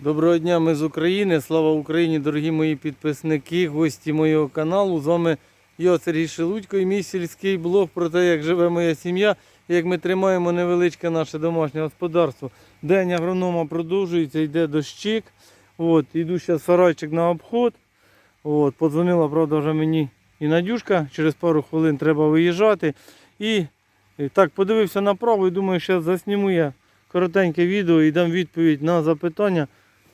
Доброго дня, ми з України. Слава Україні, дорогі мої підписники, гості моєго каналу. З вами я, Сергій Шелудько, і мій сільський блог про те, як живе моя сім'я, як ми тримаємо невеличке наше домашнє господарство. День агронома продовжується, йде дощик. От, іду зараз сарайчик на обход. От, подзвонила, правда, вже мені і Надюшка. Через пару хвилин треба виїжджати. І, і так, подивився направо і думаю, зараз засніму я коротеньке відео і дам відповідь на запитання,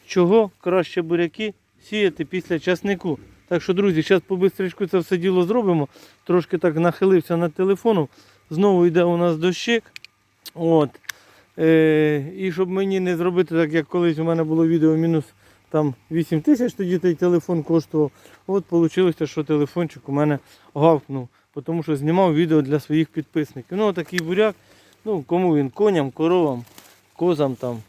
чого краще буряки сіяти після часнику. Так що, друзі, зараз побистрячку це все діло зробимо. Трошки так нахилився над телефоном. Знову йде у нас дощик. От. Е, і щоб мені не зробити так, як колись у мене було відео мінус там 8 тисяч, тоді той телефон коштував. От вийшло, що телефончик у мене гавкнув, тому що знімав відео для своїх підписників. Ну, такий буряк, ну кому він, коням, коровам, козам там.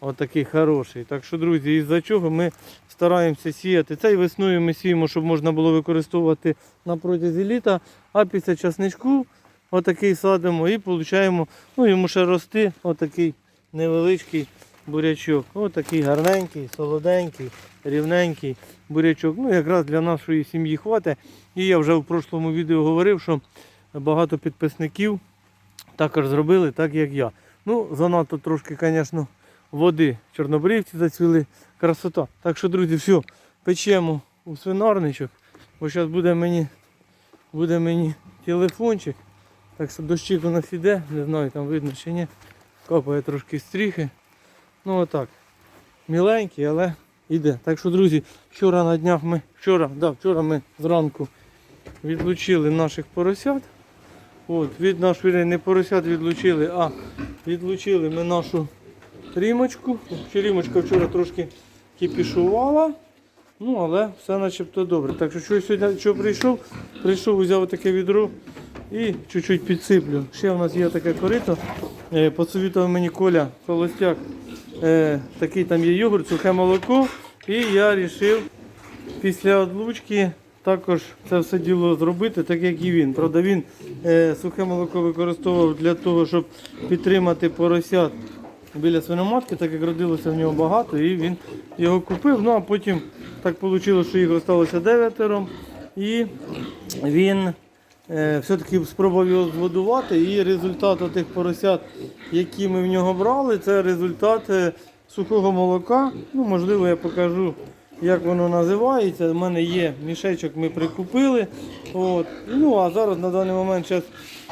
Отакий хороший. Так що, друзі, із-за чого ми стараємося сіяти. Цей весною ми сіємо, щоб можна було використовувати на протязі літа, а після часничку отакий садимо і получаємо, ну йому ще рости отакий невеличкий бурячок. Отакий гарненький, солоденький, рівненький бурячок. Ну якраз для нашої сім'ї хватить. І я вже в прошлому відео говорив, що багато підписників також зробили так, як я. Ну, занадто трошки, звісно, води чорнобривці зацвіли. Красота. Так що, друзі, все, печемо у свинарничок, бо зараз буде мені, буде мені телефончик. Так що дощик у нас іде, не знаю, там видно чи ні. Капає трошки стріхи. Ну отак. Міленький, але йде. Так що, друзі, вчора на днях ми, вчора, да, вчора ми зранку відлучили наших поросят. От, від нашої не поросят відлучили, а відлучили ми нашу рімочку. Чи рімочка вчора трошки кипішувала. Ну, але все начебто добре. Так що що сьогодні що прийшов, прийшов, взяв таке відро і чуть-чуть підсиплю. Ще у нас є таке корито. Е, Посовітував мені Коля Холостяк. Е, такий там є йогурт, сухе молоко. І я вирішив після відлучки також це все діло зробити, так як і він. Правда, він е, сухе молоко використовував для того, щоб підтримати поросят біля свиноматки, так як родилося в нього багато, і він його купив. Ну а потім так вийшло, що їх залишилося дев'ятеро. І він е, все-таки спробував його згодувати. І результат тих поросят, які ми в нього брали, це результат е, сухого молока. Ну, можливо, я покажу, як воно називається. У мене є мішечок, ми прикупили. От. Ну а зараз на даний момент зараз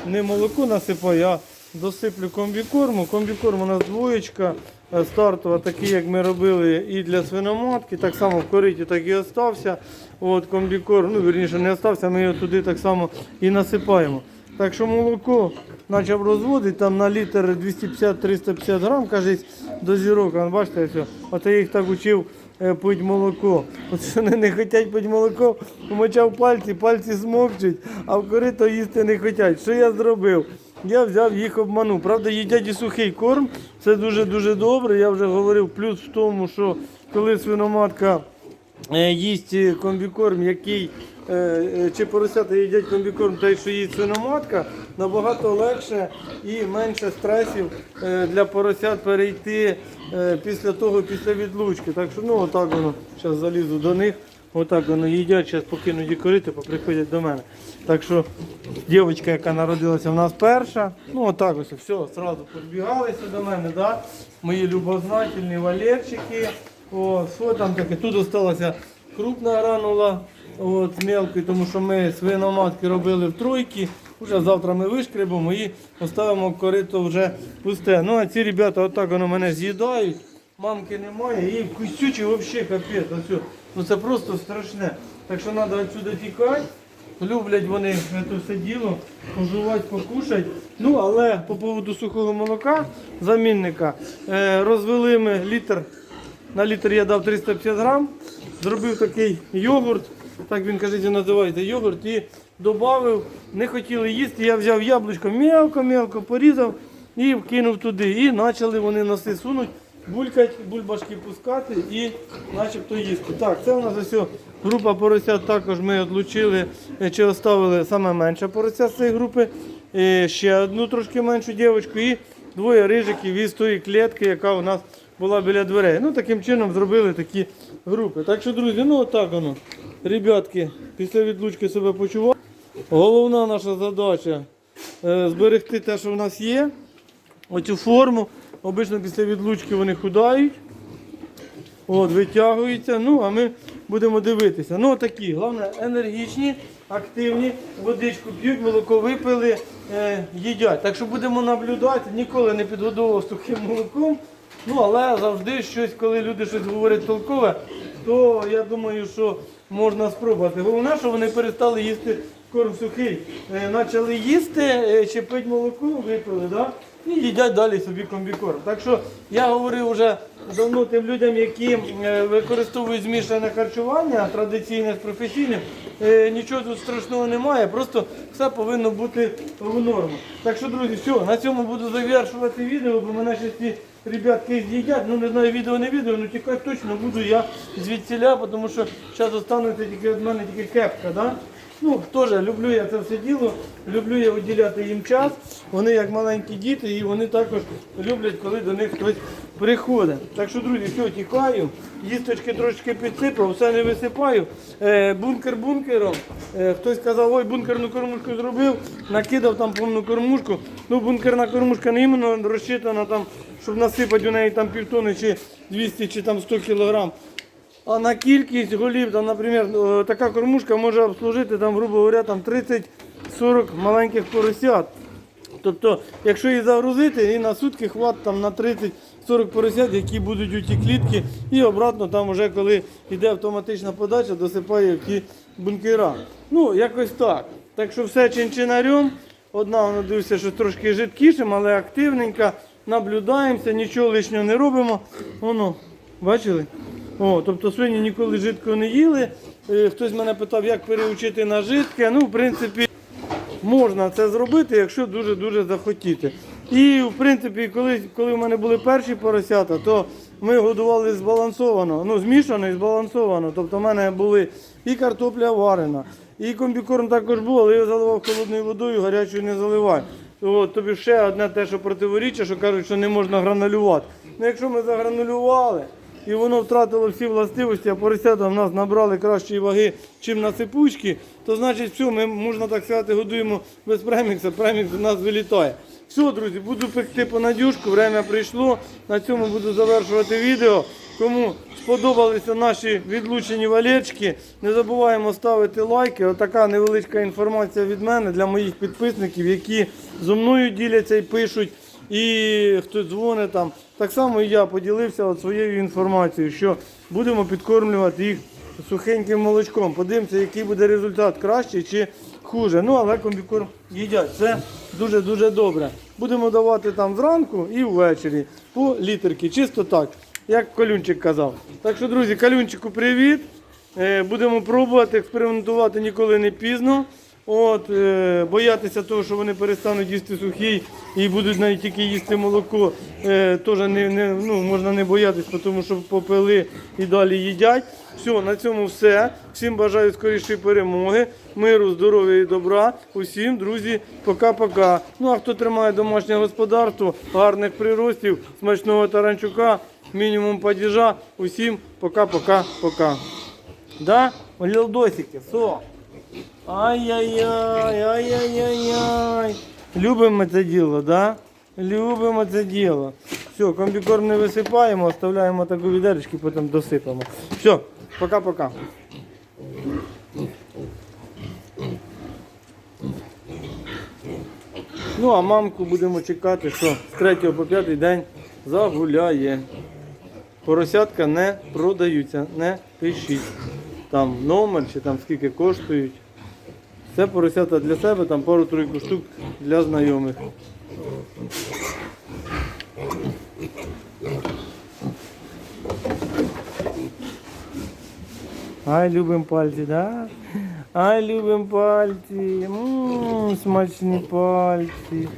не молоко насипаю, а досиплю комбікорму. Комбікорм у нас двоєчка е, стартова, такий, як ми робили і для свиноматки. Так само в кориті так і остався. От комбікорм, ну вірніше не остався, ми його туди так само і насипаємо. Так що молоко почав розводити, там на літр 250-350 грам, каже, дозірок. А бачите, все. От я їх так учив е, пить молоко. От вони не хочуть пити молоко, помочав пальці, пальці смокчуть, а в корито їсти не хочуть. Що я зробив? Я взяв їх обманув. Правда, їдять і сухий корм, це дуже-дуже добре. Я вже говорив, плюс в тому, що коли свиноматка е, їсть е, комбікорм, який е, чи поросята їдять комбікорм, той, що їсть свиноматка, набагато легше і менше стресів для поросят перейти після того, після відлучки. Так що ну отак воно, зараз залізу до них. Отак воно їдять, зараз покинуть і корити, приходять до мене. Так що дівчинка, яка народилася в нас перша, ну отак ось, все, одразу підбігалися до мене, да? мої любознательні валерчики. О, що там таке? Тут залишилася крупна гранула от, мелкою, тому що ми свиноматки робили в тройки. Уже завтра ми вишкребемо і поставимо корито вже пусте. Ну а ці ребята отак воно мене з'їдають. Мамки немає, і кустючі взагалі капець. Ну це просто страшне. Так що треба відсюди тікати. Люблять вони це все діло, пожувати, покушати. Ну, але по поводу сухого молока, замінника, е, розвели ми літр. На літр я дав 350 грам, зробив такий йогурт, так він каже, називається йогурт, і додав, не хотіли їсти, я взяв яблучко мелко-мелко порізав і вкинув туди. І почали вони носи сунуть, булькать, бульбашки пускати і начебто їсти. Так, це у нас ось група поросят також ми відлучили е, чи оставили саме менше порося з цієї групи, е, ще одну трошки меншу дівчинку і двоє рижиків із тої клітки, яка у нас була біля дверей. Ну, таким чином зробили такі групи. Так що, друзі, ну отак воно. Ребятки, після відлучки себе почувають. Головна наша задача е, зберегти те, що в нас є. Оцю форму. Обично після відлучки вони худають. От, витягуються. Ну, а ми будемо дивитися. Ну, такі, головне, енергічні, активні, водичку п'ють, молоко випили, е, їдять. Так що будемо наблюдати, ніколи не підгодовував сухим молоком. Ну, але завжди щось, коли люди щось говорять толкове, то я думаю, що можна спробувати. Головне, що вони перестали їсти корм сухий. Е, почали їсти, е, чи пить молоко, випили, да? І їдять далі собі комбікорм. Так що я говорив вже давно тим людям, які е, використовують змішане харчування, традиційне з професійним, е, нічого тут страшного немає, просто все повинно бути в норму. Так що, друзі, все, на цьому буду завершувати відео, бо мене ще ці ребятки з'їдять. Ну не знаю, відео не відео, ну тікати точно буду я звідсіля, тому що зараз останеться тільки від мене тільки кепка. Да? Ну, теж люблю я це все діло, люблю я виділяти їм час. Вони як маленькі діти, і вони також люблять, коли до них хтось приходить. Так що, друзі, все, тікаю, їсточки трошки підсипав, все не висипаю. Е, бункер бункером. Е, хтось казав, ой, бункерну кормушку зробив, накидав там повну кормушку. Ну, бункерна кормушка не іменно розчитана там, щоб насипати у неї там півтони чи 200 чи там 100 кілограм. А на кількість голів, там, наприклад, е, така кормушка може обслужити, там, грубо говоря, там 30-40 маленьких поросят. Тобто, якщо її загрузити, і на сутки хватить там на 30-40 поросят, які будуть у ті клітки, і обратно там вже коли йде автоматична подача, досипає ті бункера. Ну, якось так. Так що все чинчинарем. Одна вона дивиться, що трошки жидкішим, але активненька. Наблюдаємося, нічого лишнього не робимо. Воно, бачили? О, тобто свині ніколи жидкого не їли. Е, Хтось мене питав, як переучити на жидке. Ну, в принципі, можна це зробити, якщо дуже-дуже захотіти. І в принципі, коли, коли в мене були перші поросята, то ми годували збалансовано, ну змішано і збалансовано. Тобто в мене були і картопля варена, і комбікорм також був, але я заливав холодною водою, гарячою не заливаю. От, тобі ще одне те, що противоріччя, що кажуть, що не можна гранулювати. Ну якщо ми загранулювали, і воно втратило всі властивості, а поросята в нас набрали кращої ваги, чим на сипучки, то значить все, ми, можна так сказати, годуємо без премікса, премікс у нас вилітає. Все, друзі, буду пекти по надюшку, время прийшло. На цьому буду завершувати відео. Кому сподобалися наші відлучені валечки, не забуваємо ставити лайки. Отака невеличка інформація від мене для моїх підписників, які зо мною діляться і пишуть і хто дзвонить там. Так само і я поділився от своєю інформацією, що будемо підкормлювати їх сухеньким молочком. Подивимося, який буде результат кращий чи хуже. Ну, але комбікорм їдять. Це дуже-дуже добре. Будемо давати там зранку і ввечері по літерки. Чисто так, як Колюнчик казав. Так що, друзі, Калюнчику привіт. Е, Будемо пробувати, експериментувати ніколи не пізно. От, е, боятися того, що вони перестануть їсти сухий і будуть навіть тільки їсти молоко, е, теж не, не, ну, можна не боятися, тому що попили і далі їдять. Все, на цьому все. Всім бажаю скорішої перемоги, миру, здоров'я і добра. Усім, друзі, пока-пока. Ну а хто тримає домашнє господарство, гарних приростів, смачного таранчука, мінімум падіжа. Усім пока-пока-пока. Да? Лілдосики, со. Ай-яй-яй, ай-яй-яй-яй. Любимо це діло, да? Любимо це діло. Все, комбікорм не висипаємо, оставляємо таку відеречки, потім досипемо. Все, пока-пока. Ну, а мамку будемо чекати, що з 3 по 5 день загуляє. Поросятка не продаються, не пишіть. Там номер чи там скільки коштують. Це поросята для себе, там пару-тройку штук для знайомих. Ай, любим пальці, да? Ай, любим пальці. Ммм, смачні пальці.